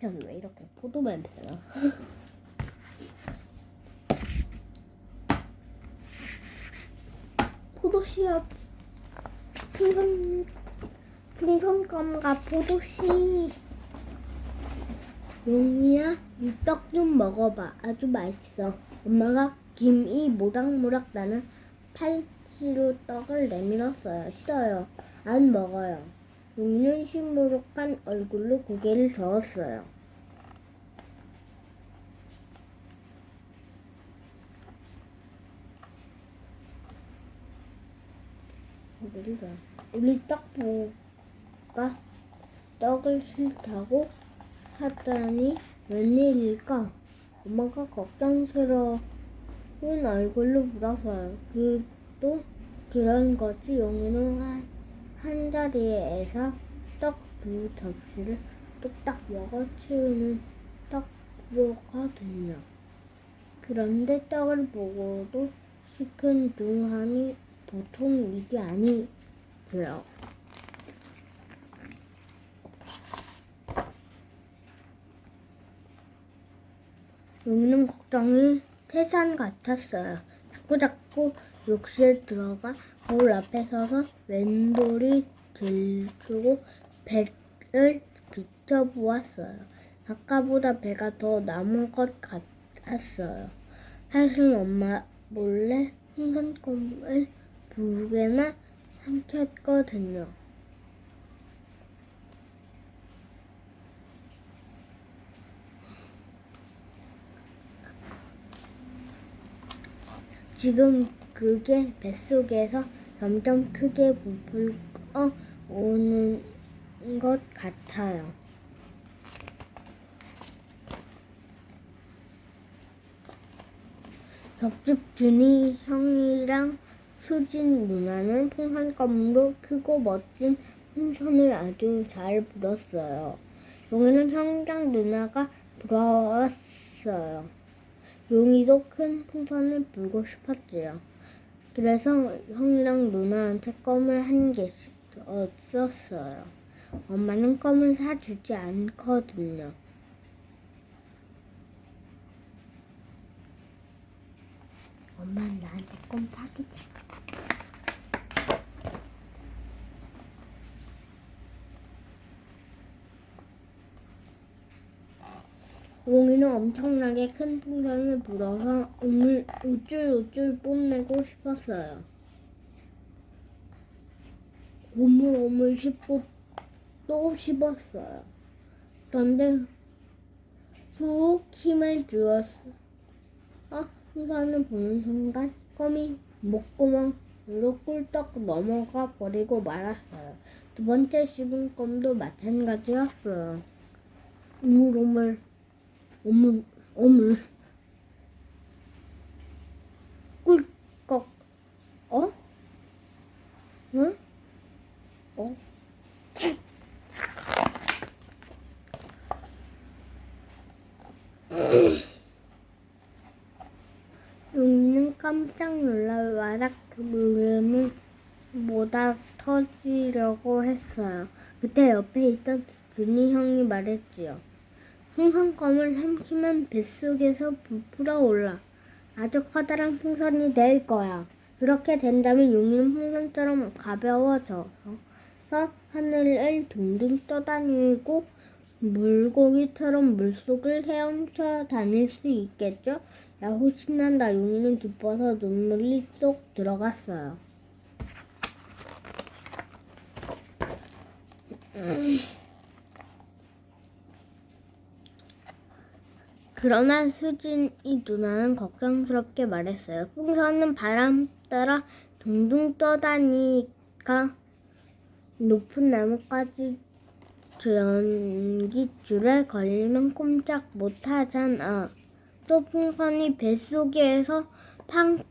전왜 이렇게 포도 냄새나? 포도씨앗 풍선 풍선껌과 포도씨. 용이야 이 떡 좀 먹어봐. 아주 맛있어. 엄마가 김이 모락모락 나는 팔찌로 떡을 내밀었어요. 싫어요. 안 먹어요 용이는 시무룩한 얼굴로 고개를 저었어요 고개를 우리 떡보가 떡을 싫다고 하더니 웬일일까? 엄마가 걱정스러운 얼굴로 물어서요. 그또 그런 거지 용이는 한, 한 자리에서 떡두 접시를 뚝딱 먹어치우는 떡보거든요. 그런데 떡을 보고도 시큰 둥하니 보통 일이 아니고요. 용이는 걱정이 태산 같았어요. 자꾸자꾸 욕실 들어가 거울 앞에 서서 왼돌이 들추고 배를 비춰보았어요. 아까보다 배가 더 남은 것 같았어요. 사실 엄마 몰래 풍선껌을 두 개나 삼켰거든요. 지금 그게 뱃속에서 점점 크게 부풀어 오는 것 같아요. 옆집 준이 형이랑 수진 누나는 풍선껌으로 크고 멋진 풍선을 아주 잘 불었어요. 용이는 형이랑 누나가 부러웠어요. 용이도 큰 풍선을 불고 싶었지요. 그래서 형이랑 누나한테 껌을 한 개씩 얻었어요. 엄마는 껌을 사주지 않거든요. 엄마는 나한테 껌 사주지. 용이는 엄청나게 큰 풍선을 불어서 우물 우쭐우쭐 뽐내고 싶었어요. 오물오물 씹고 또 씹었어요. 그런데 훅 힘을 주었어. 어, 풍선을 보는 순간 껌이 목구멍으로 꿀떡 넘어가 버리고 말았어요. 두 번째 씹은 껌도 마찬가지였어요. 오물오물 오물 꿀꺽 어? 응? 어? 용이는 깜짝 놀라 와락 물음을 모다 터지려고 했어요. 그때 옆에 있던 준이 형이 말했지요. 풍선껌을 삼키면 뱃속에서 부풀어 올라. 아주 커다란 풍선이 될 거야. 그렇게 된다면 용이는 풍선처럼 가벼워져서 하늘을 둥둥 떠다니고 물고기처럼 물속을 헤엄쳐 다닐 수 있겠죠? 야호 신난다. 용이는 기뻐서 눈물이 쏙 들어갔어요. 그러나 수진이 누나는 걱정스럽게 말했어요. 풍선은 바람 따라 둥둥 떠다니까 높은 나뭇가지 전기줄에 걸리면 꼼짝 못하잖아. 또 풍선이 뱃속에서 팡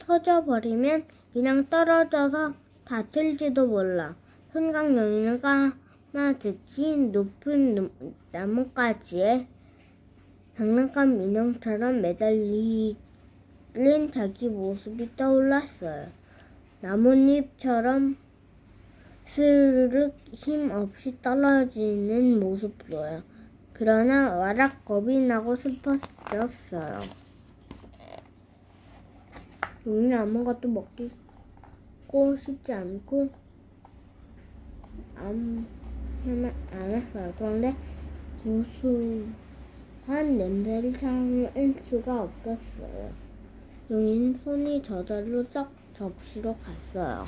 터져버리면 그냥 떨어져서 다칠지도 몰라. 순간 용이가 까마득히 높은 누- 나뭇가지에 장난감 인형처럼 매달린 자기 모습이 떠올랐어요. 나뭇잎처럼 스르륵 힘없이 떨어지는 모습으로요. 그러나 와락 겁이 나고 싶어졌어요. 용이는 아무것도 먹고 싶지 않고 아무 안 했어요. 그런데 고소 한 냄새를 참을 수가 없었어요. 용이는 손이 저절로 썩 접시로 갔어요.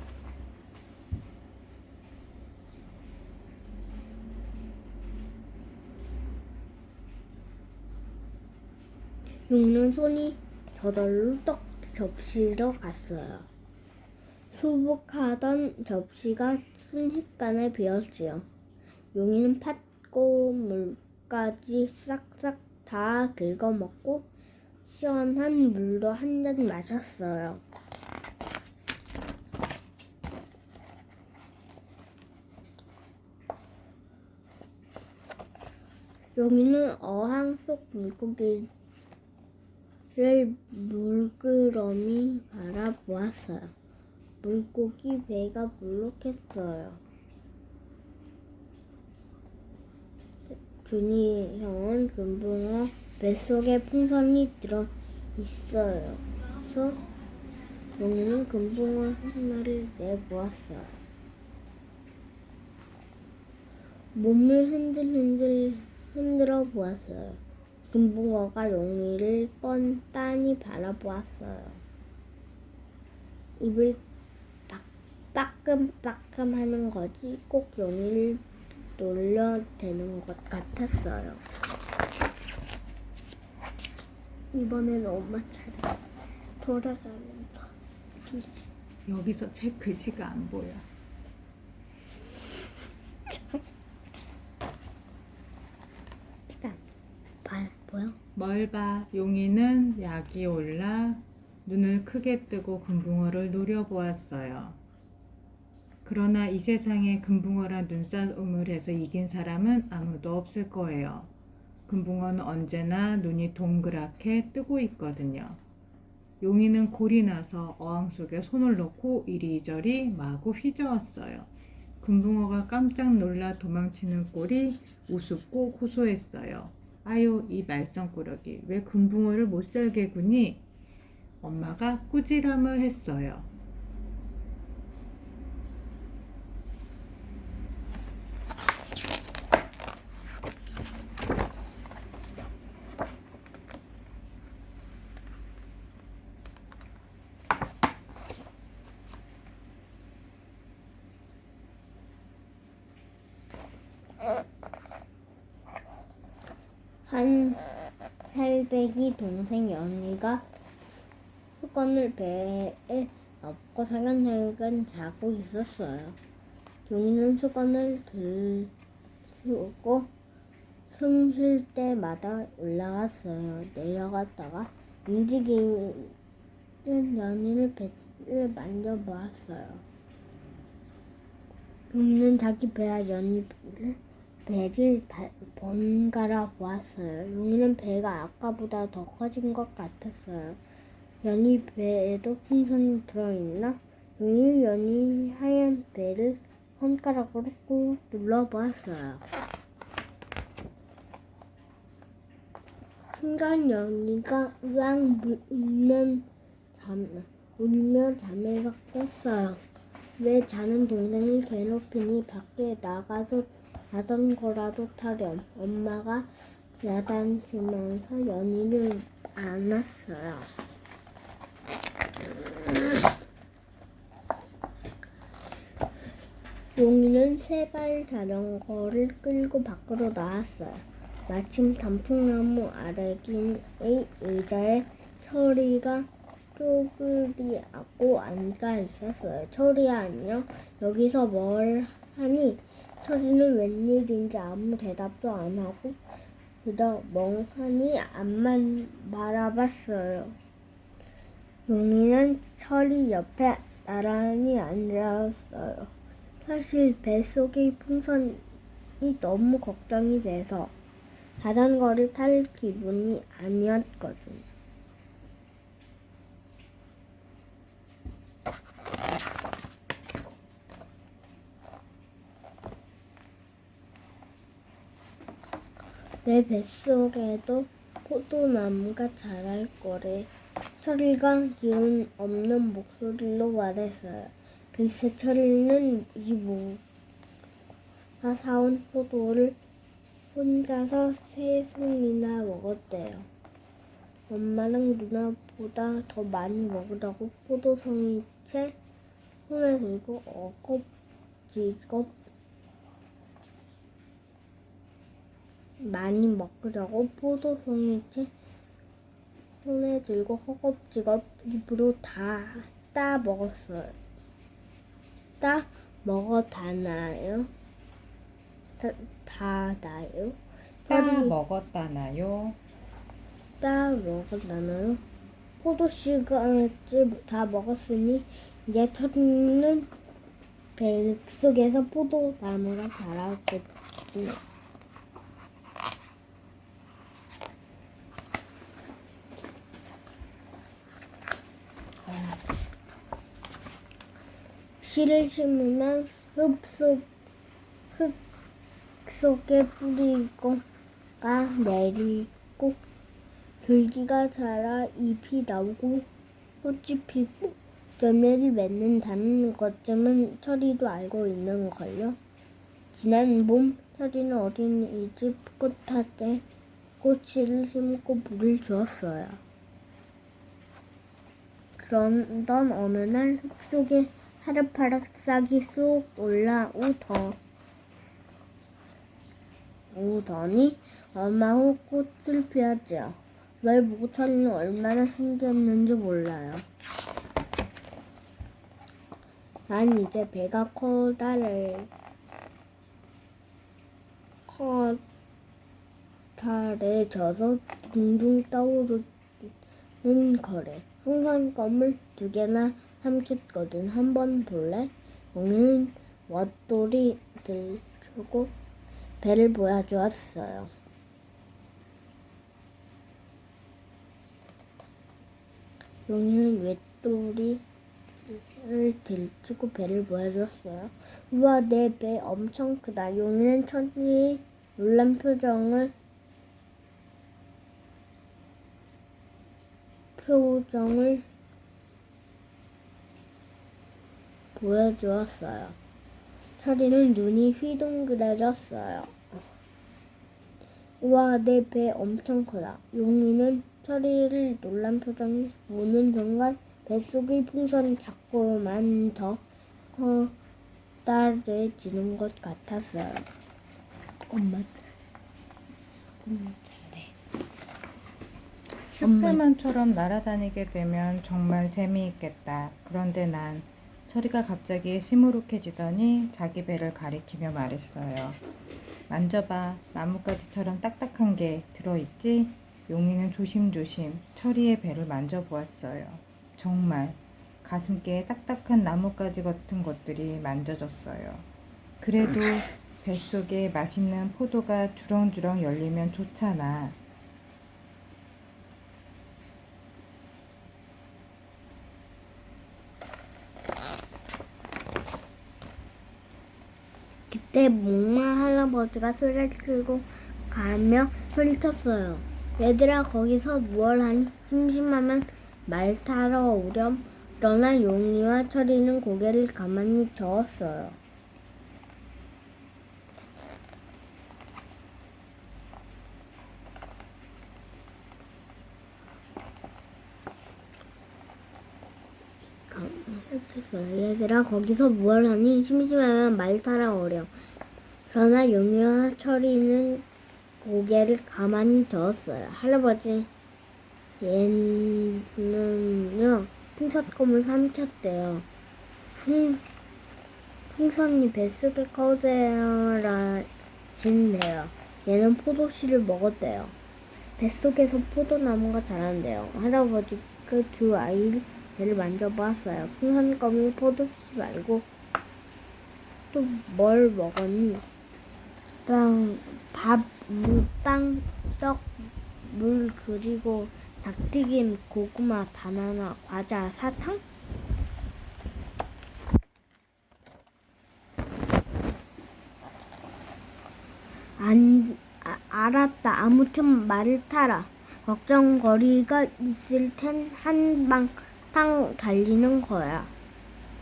용이는 손이 저절로 떡 접시로 갔어요. 수북하던 접시가 순식간에 비었지요. 용이는 팥고 물까지 싹싹 다 긁어먹고 시원한 물도 한잔 마셨어요. 용이는 어항 속 물고기를 물끄러미 바라보았어요. 물고기 배가 불룩했어요. 준이 형은 금붕어 뱃속에 풍선이 들어 있어요. 그래서 용이는 금붕어 하나를 내보았어요. 몸을 흔들흔들 흔들어 보았어요. 금붕어가 용이를 뻔뻔히 바라보았어요. 입을 딱 빠끔빠끔 하는 것이 꼭 용이를 놀려대는 것 같았어요. 이번에는 엄마 차례. 돌아가면서 여기서 책 글씨가 안 보여. 보여? 뭘 봐? 용이는 약이 올라 눈을 크게 뜨고 금붕어를 노려보았어요. 그러나 이 세상에 금붕어란 눈싸움을 해서 이긴 사람은 아무도 없을 거예요. 금붕어는 언제나 눈이 동그랗게 뜨고 있거든요. 용이는 골이 나서 어항 속에 손을 넣고 이리저리 마구 휘저었어요. 금붕어가 깜짝 놀라 도망치는 꼴이 우습고 고소했어요. 아유, 이 말썽꾸러기. 왜 금붕어를 못 살게 구니? 엄마가 꾸지람을 했어요. 한 살배기 동생 연희가 수건을 배에 엎고 살근살근 자고 있었어요. 용이는 수건을 들고 숨 쉴 때마다 올라갔어요. 내려갔다가 움직이는 연희를 배를 만져보았어요. 용이는 자기 배와 연희 배를 배를 바- 번갈아 보았어요. 용이는 배가 아까보다 더 커진 것 같았어요. 연희 배에도 풍선이 들어있나? 용이 연희 하얀 배를 손가락으로 꾹 눌러보았어요. 순간 연희가 으앙 울면 잠, 울며 잠에서 깼어요. 왜 자는 동생을 괴롭히니 밖에 나가서 자전거라도 타렴. 엄마가 야단치면서 연희를 안았어요. 용이는 세 발 자전거를 끌고 밖으로 나왔어요. 마침 단풍나무 아래긴의 의자에 철이가 쪼그리하고 앉아 있었어요. 철이야 안녕. 여기서 뭘 하니? 철이는 웬일인지 아무 대답도 안 하고 그저 멍하니 앞만 바라봤어요. 용이는 철이 옆에 나란히 앉았어요. 사실 뱃속의 풍선이 너무 걱정이 돼서 자전거를 탈 기분이 아니었거든요. 내 뱃속에도 포도나무가 자랄 거래. 철이가 기운 없는 목소리로 말했어요. 글쎄 철이는 이 모가 사온 포도를 혼자서 세 송이나 먹었대요. 엄마랑 누나보다 더 많이 먹으라고 포도송이채 손에 들고 어겁지겁 많이 먹으려고 포도송이채 손에 들고 허겁지겁 입으로 다 따 먹었어요. 따 먹어 다 나요? 다, 다 나요? 따 딸이 먹었다나요? 따 먹었나요? 포도씨가 다 먹었으니 이제 터리는 뱃속에서 포도나무가 자라겠지. 씨를 심으면 흙속 흙 속에 뿌리고가 내리고 줄기가 자라 잎이 나오고 꽃이 피고 열매를 맺는다는 것쯤은 철이도 알고 있는 걸요. 지난 봄 철이는 어린이집 꽃밭에 꽃을 심고 물을 주었어요. 그러던 어느 날 흙 속에 하르파락 싹이 쑥 올라오더 오더니 엄마 후 꽃을 피웠죠. 그걸 보고 천이는 얼마나 신기했는지 몰라요. 난 이제 배가 커다래 커다래져서 둥둥 떠오르는 거래. 껌을 두 개나 삼켰거든. 한번 볼래? 용이는 왓돌이 들고 배를 보여주었어요. 용이는 웻돌이를 들고 배를 보여주었어요. 우와, 내 배 엄청 크다. 용이는 천천히 놀란 표정을 표정을 보여주었어요. 철이는 눈이 휘둥그레졌어요. 우와, 내 배 엄청 크다. 용이는 철이를 놀란 표정이 보는 순간 뱃속의 풍선이 자꾸만 더 커다래지는 것 같았어요. 엄마, 잘해. 슈퍼맨처럼 날아다니게 되면 정말 재미있겠다. 그런데 난 철이가 갑자기 시무룩해지더니 자기 배를 가리키며 말했어요. 만져봐. 나뭇가지처럼 딱딱한 게 들어있지? 용이는 조심조심 철이의 배를 만져보았어요. 정말 가슴께에 딱딱한 나뭇가지 같은 것들이 만져졌어요. 그래도 뱃속에 맛있는 포도가 주렁주렁 열리면 좋잖아. 그때 목마 할아버지가 소리를 치고 가며 소리쳤어요. 얘들아 거기서 무얼 하니? 심심하면 말 타러 오렴. 그러나 용이와 철이는 고개를 가만히 저었어요. 얘들아 거기서 무얼 하니? 심심하면 말 타러 오렴. 그러나 용이와 철이는 고개를 가만히 저었어요. 할아버지 얘는요 풍선껌을 삼켰대요. 풍, 풍선이 뱃속에 커다라진대요. 얘는 포도씨를 먹었대요. 뱃속에서 포도나무가 자란대요. 할아버지 그 두 아이를 배를 만져보았어요. 풍선껌이 포도씨 말고 또 뭘 먹었니? 빵, 밥, 무, 빵, 떡, 물, 그리고 닭튀김, 고구마, 바나나, 과자, 사탕? 안, 아, 알았다. 아무튼 말을 타라. 걱정거리가 있을 텐 한방탕 달리는 거야.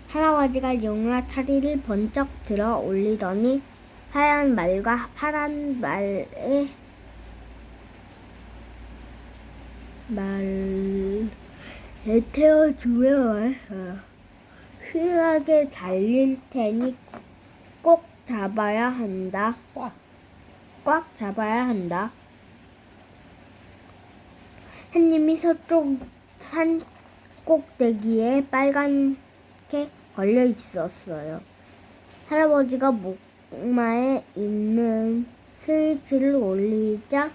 할아버지가 용라 차리를 번쩍 들어 올리더니 하얀 말과 파란 말에 말에 왔어요. 휘하게 달릴 테니 꼭 잡아야 한다. 꽉. 꽉 잡아야 한다. 햇님이 서쪽 산 꼭대기에 빨갛게 걸려 있었어요. 할아버지가 목 마에 있는 스위치를 올리자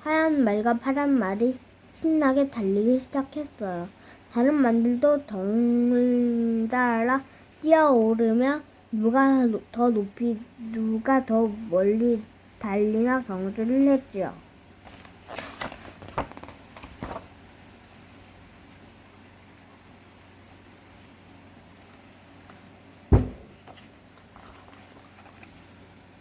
하얀 말과 파란 말이 신나게 달리기 시작했어요. 다른 말들도 덩달아 뛰어오르며 누가 노- 더 높이 누가 더 멀리 달리나 경주를 했지요.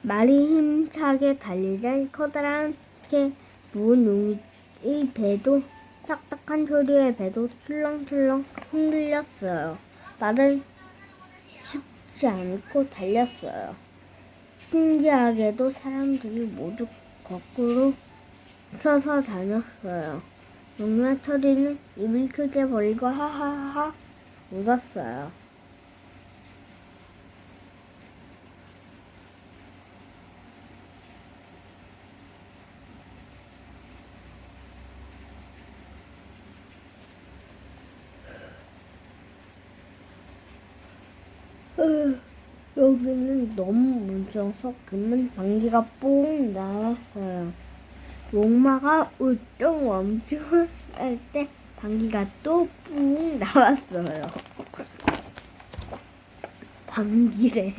말이 힘차게 달리자 커다란 게 무은 용의 배도 딱딱한 소리에 배도 출렁출렁 흔들렸어요. 말은 쉽지 않고 달렸어요. 신기하게도 사람들이 모두 거꾸로 서서 다녔어요. 용라철이는 입을 크게 벌리고 하하하 웃었어요. 으, 여기는 너무 무서워서 그만 방귀가 뽕 나왔어요. 목마가 우뚝 멈추었을 때 방귀가 또 뿡 나왔어요. 방귀래.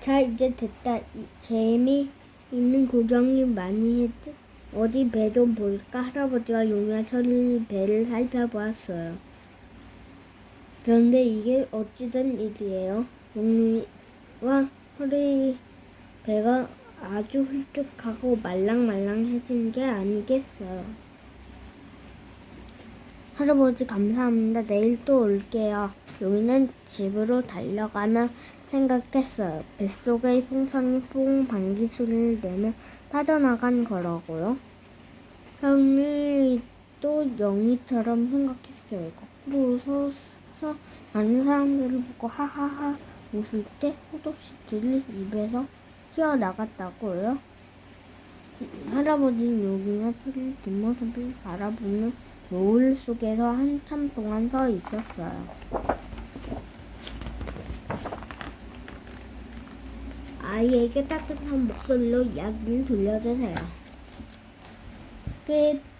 자 이제 됐다. 이- 재미있는 구경이 많이 했지? 어디 배 좀 볼까? 할아버지가 용야 철이 배를 살펴보았어요. 그런데 이게 어찌된 일이에요? 용리와 허리 배가 아주 훌쭉하고 말랑말랑해진 게 아니겠어요. 할아버지 감사합니다. 내일 또 올게요. 용이는 집으로 달려가며 생각했어요. 뱃속의 풍선이 뽕 방귀 소리를 내며 빠져나간 거라고요. 형이 또 영희처럼 생각했어요. 거꾸로 웃어서 다른 사람들을 보고 하하하 웃을 때 끝없이 들릴 입에서 튀어나갔다고요. 할아버지는 여기나 틀 뒷모습을 바라보는 노을 속에서 한참 동안 서 있었어요. 아이에게 따뜻한 목소리로 이야기를 들려주세요. 끝.